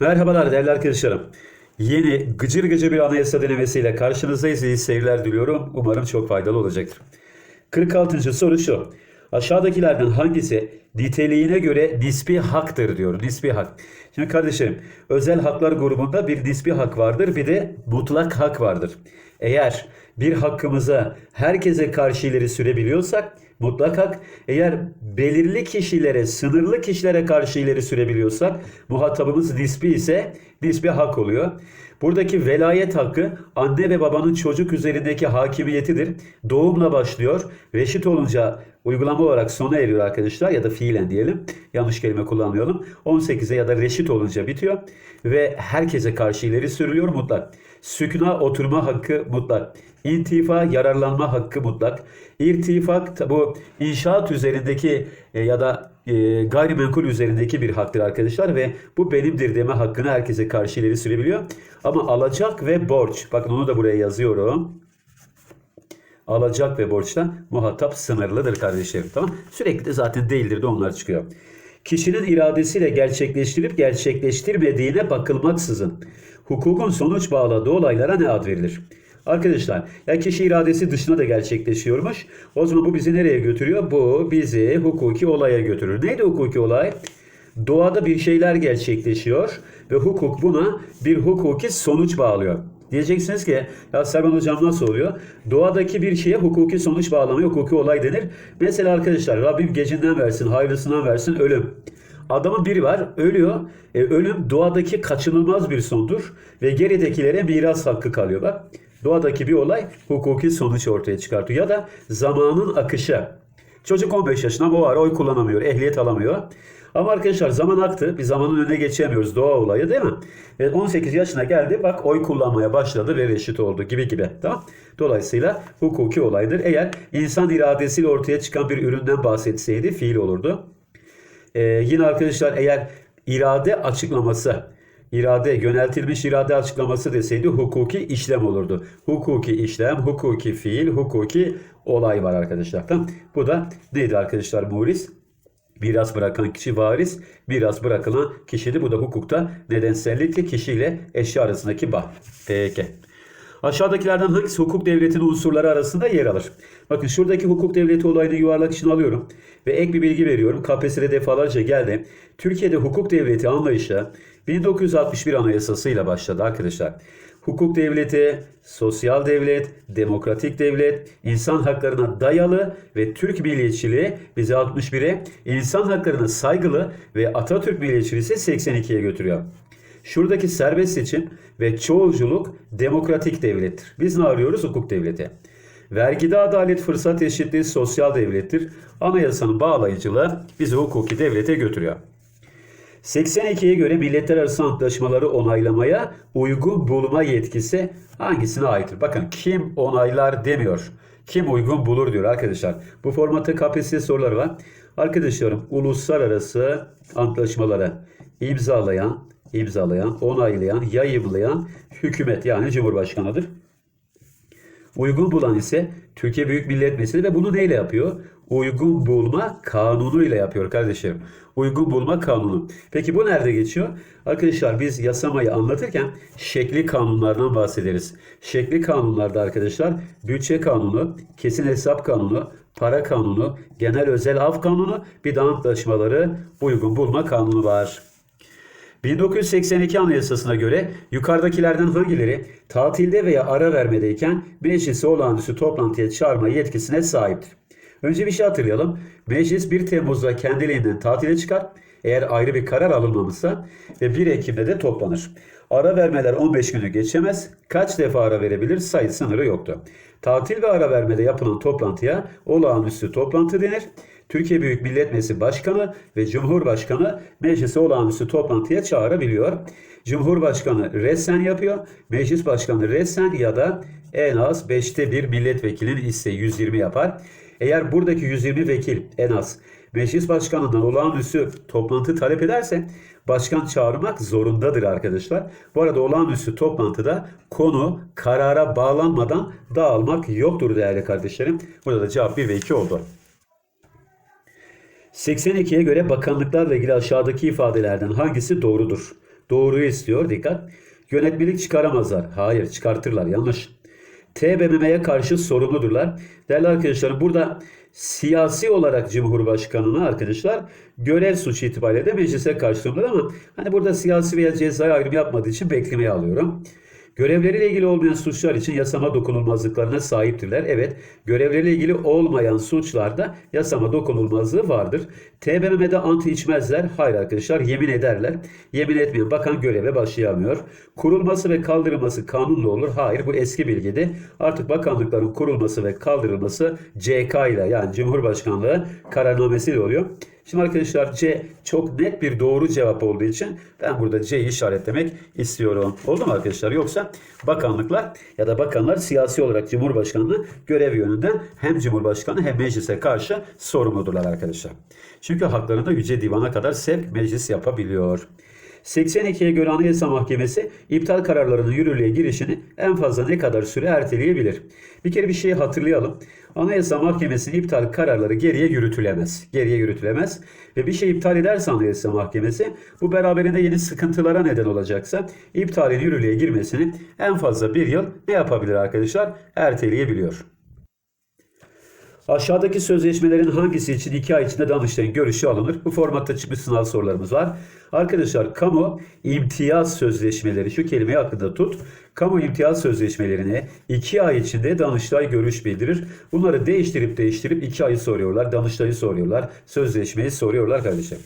Merhabalar değerli arkadaşlarım. Yeni gıcır gıcır bir anayasa denemesiyle karşınızdayız. İyi seyirler diliyorum. Umarım çok faydalı olacaktır. 46. soru şu. Aşağıdakilerden hangisi niteliğine göre nispi haktır diyor. Nispi hak. Şimdi kardeşlerim özel haklar grubunda bir nispi hak vardır bir de mutlak hak vardır. Eğer bir hakkımıza herkese karşı ileri sürebiliyorsak mutlak hak eğer belirli kişilere, sınırlı kişilere karşı ileri sürebiliyorsak muhatabımız nispi ise nispi hak oluyor. Buradaki velayet hakkı anne ve babanın çocuk üzerindeki hakimiyetidir. Doğumla başlıyor. Reşit olunca uygulama olarak sona eriyor arkadaşlar ya da fiilen diyelim. Yanlış kelime kullanmayalım. 18'e ya da reşit olunca bitiyor ve herkese karşı ileri sürülüyor mutlak. Sükuna oturma hakkı mutlak. İntifa yararlanma hakkı mutlak. İrtifak bu inşaat üzerindeki e, ya da e, gayrimenkul üzerindeki bir haktır arkadaşlar ve bu benimdir deme hakkını herkese karşı ileri sürebiliyor. Ama alacak ve borç bakın onu da buraya yazıyorum. Alacak ve borçta muhatap sınırlıdır kardeşlerim. Tamam? Sürekli de zaten değildir de onlar çıkıyor. Kişinin iradesiyle gerçekleştirip gerçekleştirmediğine bakılmaksızın hukukun sonuç bağladığı olaylara ne ad verilir? Arkadaşlar ya kişi iradesi dışına da gerçekleşiyormuş. O zaman bu bizi nereye götürüyor? Bu bizi hukuki olaya götürür. Neydi hukuki olay? Doğada bir şeyler gerçekleşiyor ve hukuk buna bir hukuki sonuç bağlıyor. Diyeceksiniz ki ya Serban Hocam nasıl oluyor? Doğadaki bir şeye hukuki sonuç bağlamaya hukuki olay denir. Mesela arkadaşlar Rabbim gecinden versin, hayırlısından versin ölüm. Adamın biri var ölüyor. E, ölüm doğadaki kaçınılmaz bir sondur ve geridekilere miras hakkı kalıyor. Bak doğadaki bir olay hukuki sonuç ortaya çıkartıyor. Ya da zamanın akışı. Çocuk 15 yaşında o ara oy kullanamıyor, ehliyet alamıyor. Ama arkadaşlar zaman aktı. Bir zamanın önüne geçemiyoruz. Doğa olayı değil mi? Ve 18 yaşına geldi. Bak oy kullanmaya başladı ve reşit oldu gibi gibi. Tamam? Dolayısıyla hukuki olaydır. Eğer insan iradesiyle ortaya çıkan bir üründen bahsetseydi fiil olurdu. Ee, yine arkadaşlar eğer irade açıklaması irade, yöneltilmiş irade açıklaması deseydi hukuki işlem olurdu. Hukuki işlem, hukuki fiil, hukuki olay var arkadaşlar. Tamam. Bu da neydi arkadaşlar Muris? Miras bırakan kişi varis, miras bırakılan kişi bu da hukukta nedensellikle kişiyle eşya arasındaki bağ. Peki. Aşağıdakilerden hangisi hukuk devletinin unsurları arasında yer alır? Bakın şuradaki hukuk devleti olayını yuvarlak için alıyorum ve ek bir bilgi veriyorum. KPSS'de defalarca geldi. Türkiye'de hukuk devleti anlayışı 1961 anayasasıyla başladı arkadaşlar. Hukuk devleti, sosyal devlet, demokratik devlet, insan haklarına dayalı ve Türk milliyetçiliği bizi 61'e, insan haklarına saygılı ve Atatürk milliyetçiliği ise 82'ye götürüyor. Şuradaki serbest seçim ve çoğulculuk demokratik devlettir. Biz ne arıyoruz? Hukuk devleti. Vergide adalet, fırsat eşitliği sosyal devlettir. Anayasanın bağlayıcılığı bizi hukuki devlete götürüyor. 82'ye göre milletler arası antlaşmaları onaylamaya uygun bulma yetkisi hangisine aittir? Bakın kim onaylar demiyor. Kim uygun bulur diyor arkadaşlar. Bu formatta KPSS soruları var. Arkadaşlarım uluslararası antlaşmaları imzalayan, imzalayan, onaylayan, yayımlayan hükümet yani Cumhurbaşkanıdır. Uygun bulan ise Türkiye Büyük Millet Meclisi ve bunu neyle yapıyor? Uygun bulma kanunuyla yapıyor kardeşlerim. Uygun bulma kanunu. Peki bu nerede geçiyor? Arkadaşlar biz yasamayı anlatırken şekli kanunlardan bahsederiz. Şekli kanunlarda arkadaşlar bütçe kanunu, kesin hesap kanunu, para kanunu, genel özel av kanunu, bir de antlaşmaları uygun bulma kanunu var. 1982 Anayasası'na göre yukarıdakilerden hangileri tatilde veya ara vermedeyken meclisi olağanüstü toplantıya çağırma yetkisine sahiptir? Önce bir şey hatırlayalım. Meclis 1 Temmuz'da kendiliğinden tatile çıkar. Eğer ayrı bir karar alınmamışsa ve 1 Ekim'de de toplanır. Ara vermeler 15 günü geçemez. Kaç defa ara verebilir sayı sınırı yoktu. Tatil ve ara vermede yapılan toplantıya olağanüstü toplantı denir. Türkiye Büyük Millet Meclisi Başkanı ve Cumhurbaşkanı meclisi olağanüstü toplantıya çağırabiliyor. Cumhurbaşkanı resen yapıyor. Meclis Başkanı resen ya da en az 5'te 1 milletvekilinin isteği 120 yapar. Eğer buradaki 120 vekil en az meclis başkanından olağanüstü toplantı talep ederse başkan çağırmak zorundadır arkadaşlar. Bu arada olağanüstü toplantıda konu karara bağlanmadan dağılmak yoktur değerli kardeşlerim. Burada da cevap 1 ve 2 oldu. 82'ye göre bakanlıklarla ilgili aşağıdaki ifadelerden hangisi doğrudur? Doğruyu istiyor. Dikkat. Yönetmelik çıkaramazlar. Hayır çıkartırlar. Yanlış. TBMM'ye karşı sorumludurlar. Değerli arkadaşlarım burada siyasi olarak Cumhurbaşkanı'na arkadaşlar görev suçu itibariyle de meclise karşı sorumludur ama hani burada siyasi veya cezai ayrım yapmadığı için beklemeye alıyorum. Görevleriyle ilgili olmayan suçlar için yasama dokunulmazlıklarına sahiptirler. Evet, görevleriyle ilgili olmayan suçlarda yasama dokunulmazlığı vardır. TBMM'de anti içmezler. Hayır arkadaşlar, yemin ederler. Yemin etmeyen bakan göreve başlayamıyor. Kurulması ve kaldırılması kanunla olur. Hayır, bu eski bilgiydi. Artık bakanlıkların kurulması ve kaldırılması CK ile yani Cumhurbaşkanlığı kararnamesiyle oluyor. Şimdi arkadaşlar C çok net bir doğru cevap olduğu için ben burada C'yi işaretlemek istiyorum. Oldu mu arkadaşlar? Yoksa bakanlıklar ya da bakanlar siyasi olarak Cumhurbaşkanlığı görev yönünden hem Cumhurbaşkanı hem meclise karşı sorumludurlar arkadaşlar. Çünkü haklarında Yüce Divan'a kadar sevk meclis yapabiliyor. 82'ye göre Anayasa Mahkemesi iptal kararlarının yürürlüğe girişini en fazla ne kadar süre erteleyebilir? Bir kere bir şeyi hatırlayalım. Anayasa Mahkemesi'nin iptal kararları geriye yürütülemez. Geriye yürütülemez. Ve bir şey iptal ederse Anayasa Mahkemesi bu beraberinde yeni sıkıntılara neden olacaksa iptalin yürürlüğe girmesini en fazla bir yıl ne yapabilir arkadaşlar? Erteleyebiliyor. Aşağıdaki sözleşmelerin hangisi için 2 ay içinde Danıştay'ın görüşü alınır? Bu formatta çıkmış sınav sorularımız var. Arkadaşlar kamu imtiyaz sözleşmeleri şu kelimeyi aklında tut. Kamu imtiyaz sözleşmelerine 2 ay içinde Danıştay görüş bildirir. Bunları değiştirip değiştirip 2 ayı soruyorlar. Danıştay'ı soruyorlar. Sözleşmeyi soruyorlar kardeşim.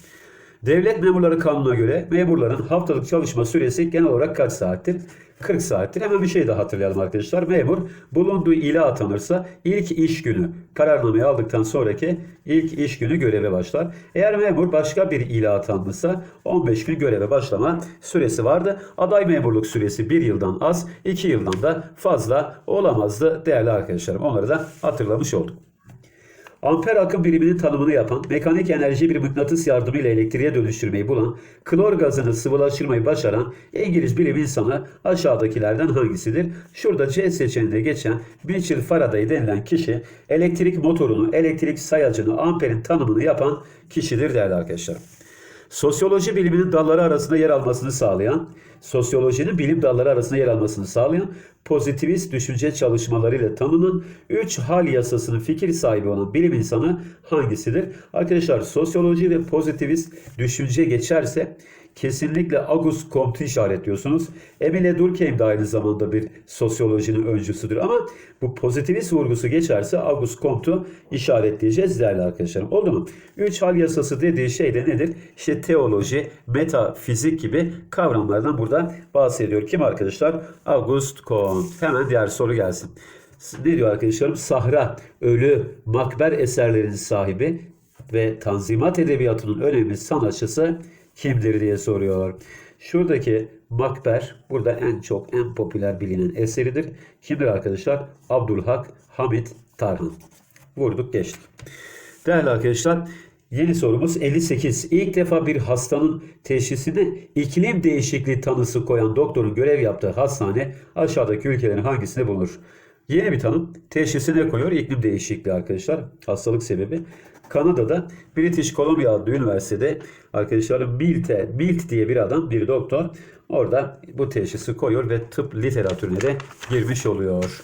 Devlet memurları kanununa göre memurların haftalık çalışma süresi genel olarak kaç saattir? 40 saattir. Hemen bir şey daha hatırlayalım arkadaşlar. Memur bulunduğu ile atanırsa ilk iş günü kararnameyi aldıktan sonraki ilk iş günü göreve başlar. Eğer memur başka bir ile atanmışsa 15 gün göreve başlama süresi vardı. Aday memurluk süresi 1 yıldan az, 2 yıldan da fazla olamazdı değerli arkadaşlarım. Onları da hatırlamış olduk. Amper akım biriminin tanımını yapan, mekanik enerjiyi bir mıknatıs yardımıyla elektriğe dönüştürmeyi bulan, klor gazını sıvılaştırmayı başaran İngiliz bilim insanı aşağıdakilerden hangisidir? Şurada C seçeneğinde geçen Mitchell Faraday denilen kişi elektrik motorunu, elektrik sayacını, amperin tanımını yapan kişidir değerli arkadaşlar. Sosyoloji biliminin dalları arasında yer almasını sağlayan, sosyolojinin bilim dalları arasında yer almasını sağlayan pozitivist düşünce çalışmalarıyla tanınan 3 hal yasasının fikir sahibi olan bilim insanı hangisidir? Arkadaşlar sosyoloji ve pozitivist düşünce geçerse kesinlikle Auguste Comte'u işaretliyorsunuz. Emile Durkheim de aynı zamanda bir sosyolojinin öncüsüdür ama bu pozitivist vurgusu geçerse Auguste Comte'u işaretleyeceğiz değerli arkadaşlarım. Oldu mu? Üç hal yasası dediği şey de nedir? İşte teoloji, metafizik gibi kavramlardan burada bahsediyor. Kim arkadaşlar? Auguste Comte. Hemen diğer soru gelsin. Ne diyor arkadaşlarım? Sahra, ölü, makber eserlerin sahibi ve Tanzimat Edebiyatı'nın önemli sanatçısı kimdir diye soruyor. Şuradaki Makber burada en çok en popüler bilinen eseridir. Kimdir arkadaşlar? Abdülhak Hamit Tarhan. Vurduk geçtik. Değerli arkadaşlar yeni sorumuz 58. İlk defa bir hastanın teşhisine iklim değişikliği tanısı koyan doktorun görev yaptığı hastane aşağıdaki ülkelerin hangisinde bulunur? Yeni bir tanım. Teşhisine koyuyor iklim değişikliği arkadaşlar. Hastalık sebebi. Kanada'da British Columbia adlı üniversitede arkadaşlarım Milte, Milt diye bir adam, bir doktor orada bu teşhisi koyuyor ve tıp literatürüne de girmiş oluyor.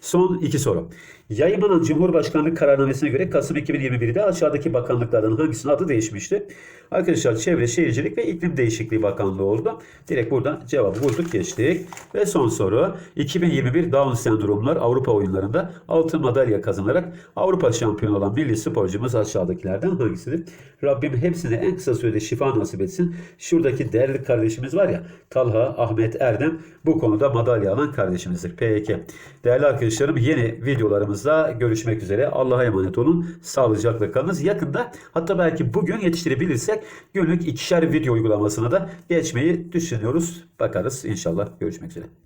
Son iki soru. Yayınlanan Cumhurbaşkanlığı kararnamesine göre Kasım 2021'de aşağıdaki bakanlıklardan hangisinin adı değişmişti? Arkadaşlar Çevre Şehircilik ve İklim Değişikliği Bakanlığı oldu. Direkt burada cevabı bulduk geçtik. Ve son soru. 2021 Down sendromlar Avrupa oyunlarında altın madalya kazanarak Avrupa şampiyonu olan milli sporcumuz aşağıdakilerden hangisidir? Rabbim hepsine en kısa sürede şifa nasip etsin. Şuradaki değerli kardeşimiz var ya Talha Ahmet Erdem bu konuda madalya alan kardeşimizdir. Peki. Değerli arkadaşlarım yeni videolarımızda görüşmek üzere. Allah'a emanet olun. Sağlıcakla kalınız. Yakında hatta belki bugün yetiştirebilirsek günlük ikişer video uygulamasına da geçmeyi düşünüyoruz. Bakarız inşallah. Görüşmek üzere.